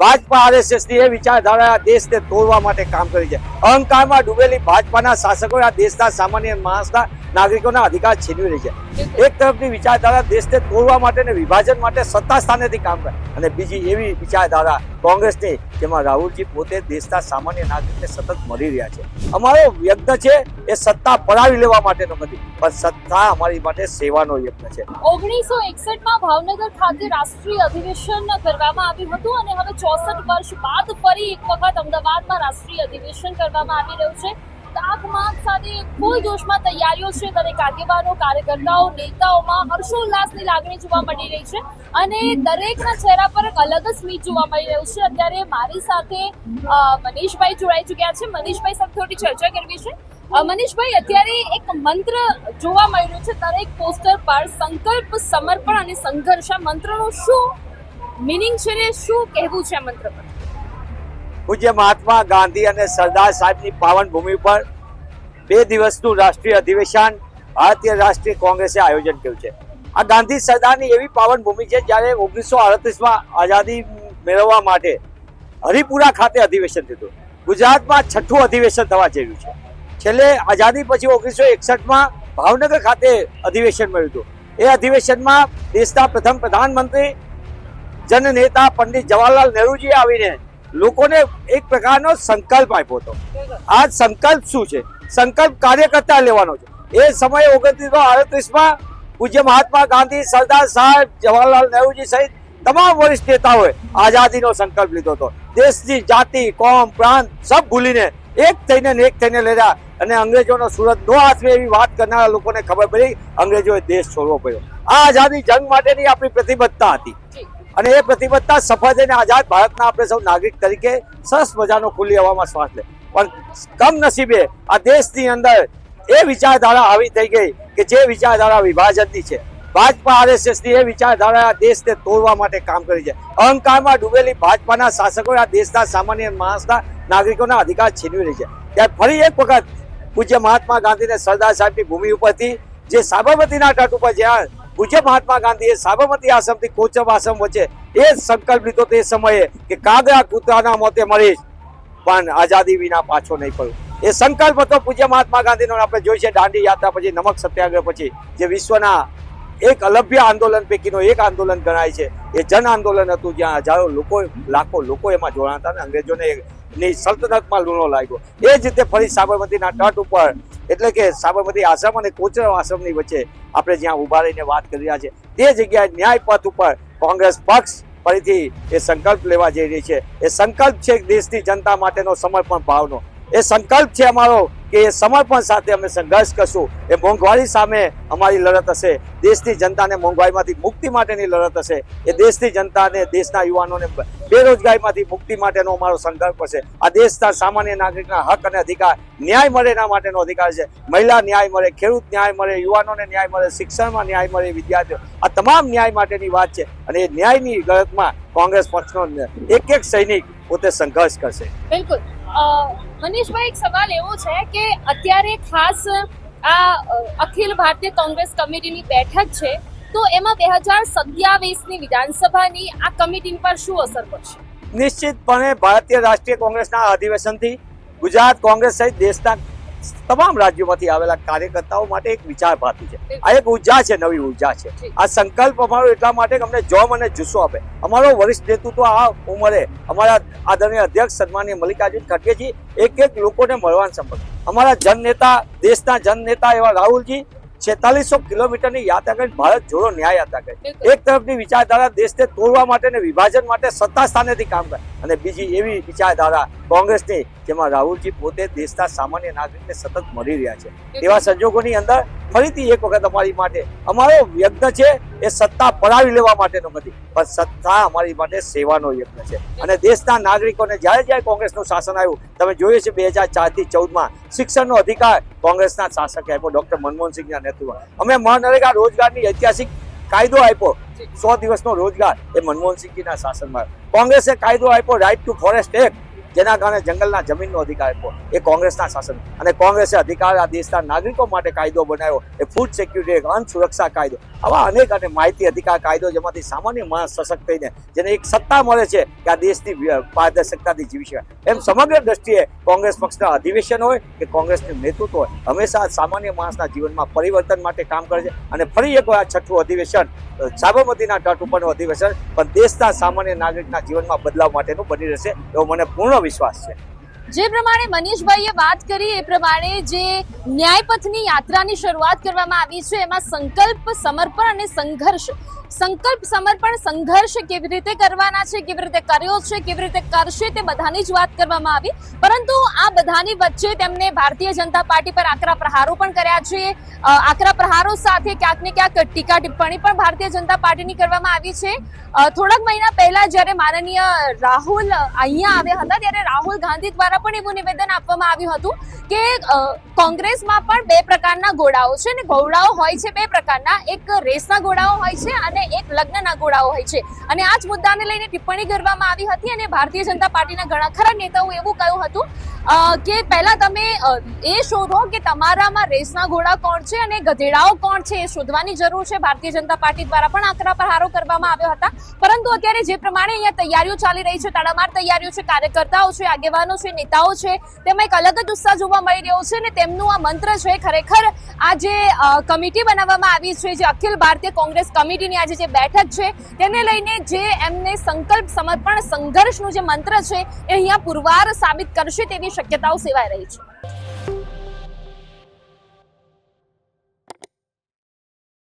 ભાજપા આરએસએસની એ વિચારધારા દેશને તોડવા માટે કામ કરી છે. અહંકારમાં ડૂબેલી ભાજપાના શાસકો આ દેશના સામાન્ય માણસના નાગરિકોના અધિકાર છીનવી રહી છે. એક તરફની વિચારધારા દેશને તોડવા માટે અને વિભાજન માટે સત્તા સ્થાનેથી કામ કરે. અને બીજી એવી વિચારધારા કોંગ્રેસની જેમાં રાહુલજી પોતે દેશના સામાન્ય નાગરિકને સતત મળી રહ્યા છે. અમારો યજ્ઞ છે એ સત્તા પડાવી લેવા માટેનો નથી પણ સત્તા અમારી માટે સેવાનો યજ્ઞ છે. ઓગણીસો એકસઠમાં ભાવનગર ખાતે રાષ્ટ્રીય અધિવેશન કરવામાં આવ્યું હતું અને હવે ચોસઠ વર્ષ બાદ ફરી એક વખત અમદાવાદમાં રાષ્ટ્રીય અધિવેશન કરવામાં આવી રહ્યું છે. ડાક માગ સાથે ફૂલ જોશમાં તૈયારીઓ છે? દરેક આગેવાનો, કાર્યકર્તાઓ, નેતાઓમાં હર્ષોલ્લાસની લાગણી જોવા મળી રહી છે અને દરેકના ચહેરા પર અલગ જ સ્મિત જોવા મળી રહ્યું છે. અત્યારે મારી સાથે મનીષભાઈ જોડાઈ ચૂક્યા છે. મનીષભાઈ સાથે થોડી ચર્ચા કરવી છે. મનીષભાઈ, અત્યારે એક મંત્ર જોવા મળી રહ્યું છે. દરેક પોસ્ટર પર સંકલ્પ, સમર્પણ અને સંઘર્ષ. આ મંત્રનો શું મિનિંગ છે ને શું કહેવું છે મંત્ર પર? પૂજ્ય મહાત્મા ગાંધી અને સરદાર સાહેબની પાવન ભૂમિ પર બે દિવસનું રાષ્ટ્રીય અધિવેશન ભારતીય રાષ્ટ્રીય કોંગ્રેસે આયોજન કર્યું છે. આ ગાંધી સરદારની એવી પાવન ભૂમિ છે જ્યારે ઓગણીસો અડત્રીસમાં આઝાદી મેળવવા માટે હરિપુરા ખાતે અધિવેશન થયું ગુજરાતમાં છઠ્ઠું અધિવેશન થવા જઈ રહ્યું છે. છેલ્લે આઝાદી પછી ઓગણીસો એકસઠમાં ભાવનગર ખાતે અધિવેશન મળ્યું હતું. એ અધિવેશનમાં દેશના પ્રથમ પ્રધાનમંત્રી, જનનેતા પંડિત જવાહરલાલ નહેરુજી આવીને લોકોને એક પ્રકારનો સંકલ્પ આપ્યો હતો. આ સંકલ્પ શું છે? સંકલ્પ કાર્યકર્તા લેવાનો છે. એ સમયે ઓગણત્રીસો આડત્રીસમાં પૂજ્ય મહાત્મા ગાંધી, સરદાર સાહેબ, જવાહરલાલ નહેરુજી સહિત તમામ વરિષ્ઠ નેતાઓએ આઝાદીનો સંકલ્પ લીધો હતો. દેશની જાતિ, કોમ, પ્રાંત સબ ભૂલીને એક થઈને એક થઈને લડ્યા અને અંગ્રેજોનો સુરત નો હાથવે એવી વાત કરનારા લોકોને ખબર પડી, અંગ્રેજોએ દેશ છોડવો પડ્યો. આ આઝાદી જંગ માટેની આપણી પ્રતિબદ્ધતા હતી. અને એ પ્રતિબદ્ધતા સફળ થઈને આઝાદ ભારતના આપણે સૌ નાગરિક તરીકે સરસ મજાનો ખુલ્લી હવામાં શ્વાસ લે. પણ કમનસીબે આ દેશની અંદર એ વિચારધારા આવી થઈ ગઈ કે જે વિચારધારા વિભાજનની છે. ભાજપા આરએસએસની એ વિચારધારા દેશને તોડવા માટે કામ કરી છે. અહંકારમાં ડૂબેલી ભાજપાના શાસકો આ દેશના સામાન્ય માણસના નાગરિકોના અધિકાર છીનવી રહી છે ત્યારે ફરી એક વખત પૂજ્ય મહાત્મા ગાંધીને સરદાર સાહેબની ભૂમિ ઉપરથી જે સાબરમતીના તટ ઉપર જ્યાં પૂજ્ય મહાત્મા ગાંધીએ સાબરમતી આશ્રમથી કોચમ આશ્રમ વચ્ચે એ સંકલ્પ લીધો તે સમયે કે કાગડા કૂતરાના મોતે મરીશ પણ આઝાદી વિના પાછો નહીં પડ્યો એ સંકલ્પ હતો પૂજ્ય મહાત્મા ગાંધીનો આપણે જોઈ છે દાંડી યાત્રા પછી, નમક સત્યાગ્રહ પછી, જે વિશ્વના એક અલભ્ય આંદોલન પૈકીનો એક આંદોલન ગણાય છે. એ જન આંદોલન હતું જ્યાં હજારો લોકો, લાખો લોકો એમાં જોડાતા અને અંગ્રેજોને સલ્તનતમાં લૂણો લાગ્યો. એ જ રીતે ફરી સાબરમતીના તટ ઉપર એટલે કે સાબરમતી આશ્રમ અને કોચરમ આશ્રમની વચ્ચે આપણે જ્યાં ઊભા રહીને વાત કરી રહ્યા છે તે જગ્યાએ ન્યાય પથ ઉપર કોંગ્રેસ પક્ષ ફરીથી એ સંકલ્પ લેવા જઈ રહી છે. એ સંકલ્પ છે દેશની જનતા માટેનો સમર્પણ ભાવનો. એ સંકલ્પ છે અમારો કે એ સમર્પણ સાથે અમે સંઘર્ષ કરશું. એ મોંઘવારી સામે અમારી લડત હશે. દેશની જનતાને મોંઘવારીમાંથી મુક્તિ માટેની લડત હશે. એ દેશની જનતાને, દેશના યુવાનોને બેરોજગારીમાંથી મુક્તિ માટેનો અમારો સંકલ્પ છે. આ દેશના સામાન્ય નાગરિકના હક અને અધિકાર ન્યાય મળે એના માટેનો અધિકાર છે. મહિલા ન્યાય મળે, ખેડૂત ન્યાય મળે, યુવાનોને ન્યાય મળે, શિક્ષણમાં ન્યાય મળે, વિદ્યાર્થીઓ. આ તમામ ન્યાય માટેની વાત છે અને એ ન્યાયની ગળતમાં કોંગ્રેસ પક્ષનો એક એક સૈનિક પોતે સંઘર્ષ કરશે. બિલકુલ. મનીષભાઈ, એક સવાલ એવો છે કે અત્યારે ખાસ આ અખિલ ભારતીય કોંગ્રેસ કમિટીની બેઠક છે. તો એમાં બે હજાર સત્યાવીસની વિધાનસભાની આ કમિટી પર શું અસર પડશે? નિશ્ચિતપણે ભારતીય રાષ્ટ્રીય કોંગ્રેસના અધિવેશનથી ગુજરાત કોંગ્રેસ સહિત દેશના તમામ રાજ્યોમાંથી આવેલા કાર્યકર્તાઓ માટે એક વિચાર ભાતી છે આ એક ઊર્જા છે નવી ઊર્જા છે. આ સંકલ્પ અમારો એટલા માટે અમને જોમ અને જુસ્સો આપે. અમારો વરિષ્ઠ નેતૃત્વ આ ઉંમરે અમારા આદરણીય અધ્યક્ષ સન્માનીય મલ્લિકાર્જુન ખડગેજી એક એક લોકોને મળવાનું સંપર્ક. અમારા જન નેતા દેશના જન નેતા એવા રાહુલજી છેતાલીસો કિલોમીટરની યાત્રા કરી ભારત જોડો ન્યાય યાત્રા કરી. એક તરફની વિચારધારા દેશને તોડવા માટે અને વિભાજન માટે સત્તા સ્થાનેથી કામ કરે. અને બીજી એવી વિચારધારા કોંગ્રેસની જેમાં રાહુલજી પોતે દેશના સામાન્ય નાગરિકને સતત મળી રહ્યા છે. એવા સંજોગોની અંદર ફરીથી એક વખત અમારી માટે, અમારો યજ્ઞ છે એ સત્તા પડાવી લેવા માટેનો નથી, પણ સત્તા અમારી માટે સેવાનો યજ્ઞ છે. અને દેશના નાગરિકોને જ્યારે જ્યારે કોંગ્રેસનું શાસન આવ્યું, તમે જોયું છે બે હજાર ચારથી ચૌદમાં શિક્ષણનો અધિકાર કોંગ્રેસના શાસકે આપ્યો, ડૉક્ટર મનમોહનસિંહના નેતૃત્વમાં. અમે મનરેગા રોજગારની ઐતિહાસિક કાયદો આપ્યો, સો દિવસનો રોજગાર એ મનમોહનસિંહજીના શાસનમાં કોંગ્રેસે કાયદો આપ્યો રાઇટ ટુ ફોરેસ્ટ એક્ટ જેના કારણે જંગલના જમીનનો અધિકાર આપ્યો. એ કોંગ્રેસના શાસન. અને કોંગ્રેસે અધિકાર આ દેશના નાગરિકો માટે કાયદો બનાવ્યો. એ ફૂડ સિક્યુરિટી અન્ન સુરક્ષા કાયદો. આવા અનેક અને માહિતી અધિકાર કાયદો જેમાંથી સામાન્ય માણસ સશક્ત થઈને, જેને એક સત્તા મળે છે કે આ દેશની પારદર્શકતાથી જીવી શકાય એમ સમગ્ર દ્રષ્ટિએ કોંગ્રેસ પક્ષના અધિવેશન હોય કે કોંગ્રેસનું નેતૃત્વ હોય, હંમેશા સામાન્ય માણસના જીવનમાં પરિવર્તન માટે કામ કરે છે. અને ફરી એકવાર આ છઠ્ઠું અધિવેશન સાબરમતીના તટ ઉપરનું અધિવેશન, પણ દેશના સામાન્ય નાગરિકના જીવનમાં બદલાવ માટેનું બની રહેશે. એવો મને પૂર્ણ વિશ્વાસ છે. જે પ્રમાણે મનીષભાઈએ વાત કરી, એ પ્રમાણે જે ન્યાયપથની યાત્રાની શરૂઆત કરવામાં આવી છે, એમાં સંકલ્પ સમર્પણ અને સંઘર્ષ. સંકલ્પ સમર્પણ, સંઘર્ષ કેવી રીતે કરવાના છે, કેવી રીતે કર્યો છે, કેવી રીતે કરશે તે બધાની જ વાત કરવામાં આવી. પરંતુ આ બધાની વચ્ચે તેમને ભારતીય જનતા પાર્ટી પર આકરા પ્રહારો પણ કર્યા છે. આકરા પ્રહારો સાથે ક્યાંક ને ક્યાંક ટીકા ટિપ્પણી પણ ભારતીય જનતા પાર્ટીની કરવામાં આવી છે. થોડાક મહિના પહેલા જ્યારે માનનીય રાહુલ અહીંયા આવ્યા હતા, ત્યારે રાહુલ ગાંધી દ્વારા પણ એવું નિવેદન આપવામાં આવ્યું હતું કે કોંગ્રેસમાં પણ બે પ્રકારના ઘોડાઓ છે અને ઘોડાઓ હોય છે બે પ્રકારના. એક રેસના ઘોડાઓ હોય છે અને એક લગ્નના ઘોડાઓ હોય છે. અને આ જ મુદ્દાને લઈને ટિપ્પણી કરવામાં આવી હતી અને ભારતીય જનતા પાર્ટીના ઘણા ખરા નેતાઓ એવું કહ્યું હતું કે પહેલા તમે એ શોધો કે તમારામાં રેસના ઘોડા કોણ છે અને ગધેડાઓ કોણ છે એ શોધવાની જરૂર છે. ભારતીય જનતા પાર્ટી દ્વારા પણ આકરા પ્રહારો કરવામાં આવ્યા હતા. પરંતુ અત્યારે જે પ્રમાણે અહીંયા તૈયારીઓ ચાલી રહી છે તડામાર તૈયારીઓ છે, કાર્યકર્તાઓ છે, આગેવાનો છે નેતાઓ છે, તેમાં એક અલગ જ ઉત્સાહ જોવા મળી રહ્યો છે અને તેમનું આ મંત્ર છે ખરેખર આ જે કમિટી બનાવવામાં આવી છે, જે અખિલ ભારતીય કોંગ્રેસ કમિટીની આજે જે બેઠક છે, તેને લઈને જે એમને સંકલ્પ સમર્પણ સંઘર્ષનું જે મંત્ર છે, એ અહીંયા પુરવાર સાબિત કરશે તેવી શક્યતાઓ સેવાઈ રહી છે.